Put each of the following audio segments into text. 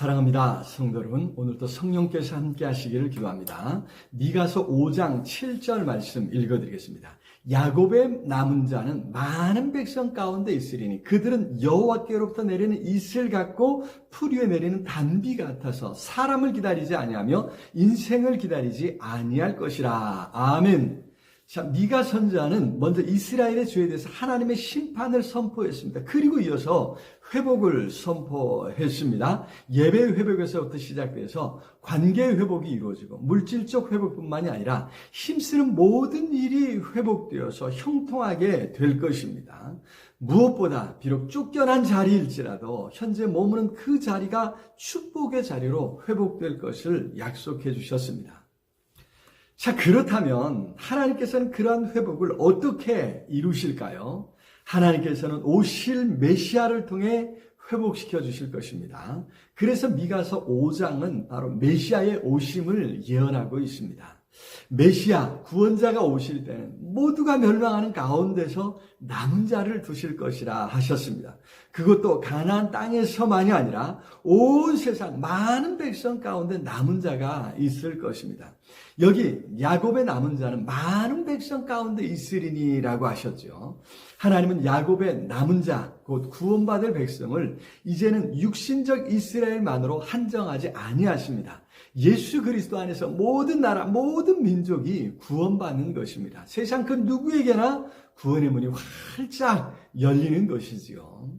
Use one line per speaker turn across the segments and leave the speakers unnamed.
사랑합니다. 성도 여러분, 오늘도 성령께서 함께 하시기를 기도합니다. 미가서 5장 7절 말씀 읽어드리겠습니다. 야곱의 남은 자는 많은 백성 가운데 있으리니 그들은 여호와께로부터 내리는 이슬 같고 풀 위에 내리는 단비 같아서 사람을 기다리지 아니하며 인생을 기다리지 아니할 것이라. 아멘. 자, 미가 선자는 먼저 이스라엘의 죄에 대해서 하나님의 심판을 선포했습니다. 그리고 이어서 회복을 선포했습니다. 예배 회복에서부터 시작돼서 관계 회복이 이루어지고 물질적 회복뿐만이 아니라 힘쓰는 모든 일이 회복되어서 형통하게 될 것입니다. 무엇보다 비록 쫓겨난 자리일지라도 현재 머무는 그 자리가 축복의 자리로 회복될 것을 약속해 주셨습니다. 자, 그렇다면 하나님께서는 그러한 회복을 어떻게 이루실까요? 하나님께서는 오실 메시아를 통해 회복시켜 주실 것입니다. 그래서 미가서 5장은 바로 메시아의 오심을 예언하고 있습니다. 메시아 구원자가 오실 때는 모두가 멸망하는 가운데서 남은 자를 두실 것이라 하셨습니다. 그것도 가나안 땅에서만이 아니라 온 세상 많은 백성 가운데 남은 자가 있을 것입니다. 여기 야곱의 남은 자는 많은 백성 가운데 있으리니라고 하셨죠. 하나님은 야곱의 남은 자, 곧 구원받을 백성을 이제는 육신적 이스라엘만으로 한정하지 아니하십니다. 예수 그리스도 안에서 모든 나라, 모든 민족이 구원받는 것입니다. 세상 그 누구에게나 구원의 문이 활짝 열리는 것이지요.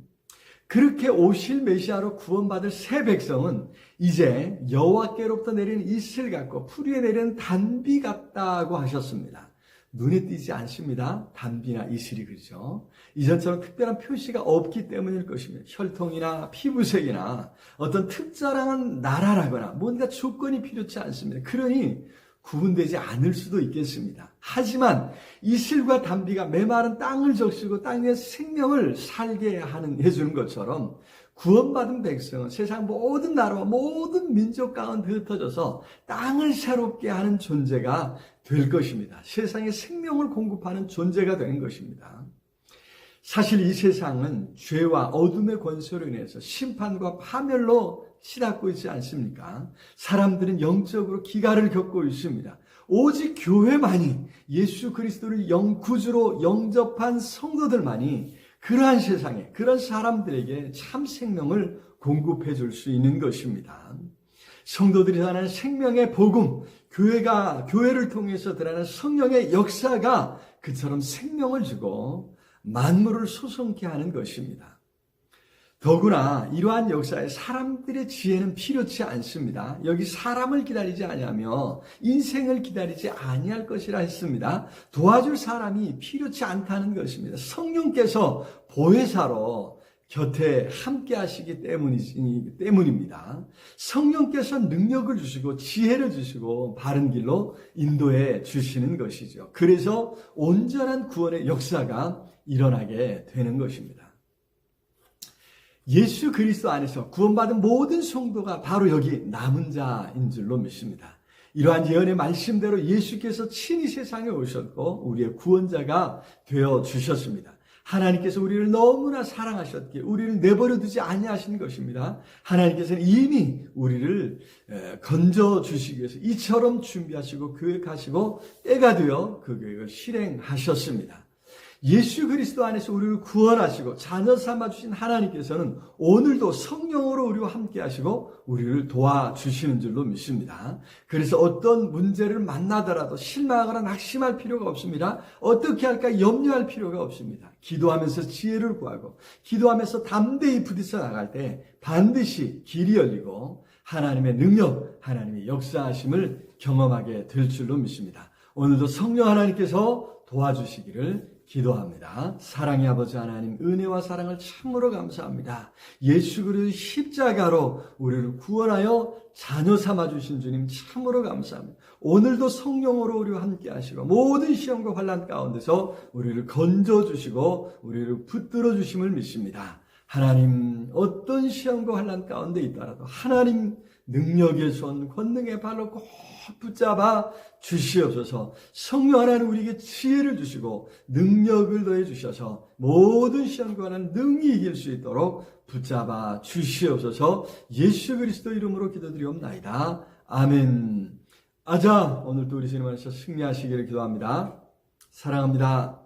그렇게 오실 메시아로 구원받을 새 백성은 이제 여호와께로부터 내리는 이슬 같고 풀 위에 내리는 단비 같다고 하셨습니다. 눈에 띄지 않습니다. 단비나 이슬이 그죠. 이전처럼 특별한 표시가 없기 때문일 것입니다. 혈통이나 피부색이나 어떤 특별한 나라라거나 뭔가 조건이 필요치 않습니다. 그러니 구분되지 않을 수도 있겠습니다. 하지만 이슬과 단비가 메마른 땅을 적시고 땅에 생명을 살게 하는 해주는 것처럼 구원받은 백성은 세상 모든 나라와 모든 민족 가운데 흩어져서 땅을 새롭게 하는 존재가 될 것입니다. 세상에 생명을 공급하는 존재가 되는 것입니다. 사실 이 세상은 죄와 어둠의 권세로 인해서 심판과 파멸로 치닫고 있지 않습니까? 사람들은 영적으로 기가를 겪고 있습니다. 오직 교회만이 예수 그리스도를 영구주로 영접한 성도들만이 그러한 세상에 그런 사람들에게 참 생명을 공급해 줄 수 있는 것입니다. 성도들이 전하는 생명의 복음, 교회가 교회를 통해서 드러나는 성령의 역사가 그처럼 생명을 주고 만물을 소성케 하는 것입니다. 더구나 이러한 역사에 사람들의 지혜는 필요치 않습니다. 여기 사람을 기다리지 아니하며 인생을 기다리지 아니할 것이라 했습니다. 도와줄 사람이 필요치 않다는 것입니다. 성령께서 보혜사로 곁에 함께 하시기 때문입니다. 성령께서 능력을 주시고 지혜를 주시고 바른 길로 인도해 주시는 것이죠. 그래서 온전한 구원의 역사가 일어나게 되는 것입니다. 예수 그리스도 안에서 구원받은 모든 성도가 바로 여기 남은 자인 줄로 믿습니다. 이러한 예언의 말씀대로 예수께서 친히 세상에 오셨고 우리의 구원자가 되어 주셨습니다. 하나님께서 우리를 너무나 사랑하셨기에 우리를 내버려 두지 아니하신 것입니다. 하나님께서는 이미 우리를 건져 주시기 위해서 이처럼 준비하시고 계획하시고 때가 되어 그 계획을 실행하셨습니다. 예수 그리스도 안에서 우리를 구원하시고 자녀 삼아 주신 하나님께서는 오늘도 성령으로 우리와 함께 하시고 우리를 도와주시는 줄로 믿습니다. 그래서 어떤 문제를 만나더라도 실망하거나 낙심할 필요가 없습니다. 어떻게 할까 염려할 필요가 없습니다. 기도하면서 지혜를 구하고 기도하면서 담대히 부딪혀 나갈 때 반드시 길이 열리고 하나님의 능력, 하나님의 역사하심을 경험하게 될 줄로 믿습니다. 오늘도 성령 하나님께서 도와주시기를 기도합니다. 사랑의 아버지 하나님, 은혜와 사랑을 참으로 감사합니다. 예수 그리스도 십자가로 우리를 구원하여 자녀 삼아 주신 주님 참으로 감사합니다. 오늘도 성령으로 우리와 함께 하시고 모든 시험과 환란 가운데서 우리를 건져 주시고 우리를 붙들어 주심을 믿습니다. 하나님 어떤 시험과 환란 가운데 있더라도 하나님 능력의 손, 권능의 발로 꼭 붙잡아 주시옵소서. 성령 하나님 우리에게 지혜를 주시고 능력을 더해 주셔서 모든 시험과 환란 능히 이길 수 있도록 붙잡아 주시옵소서. 예수 그리스도 이름으로 기도드리옵나이다. 아멘. 아자 오늘도 우리 주님 안에서 승리하시기를 기도합니다. 사랑합니다.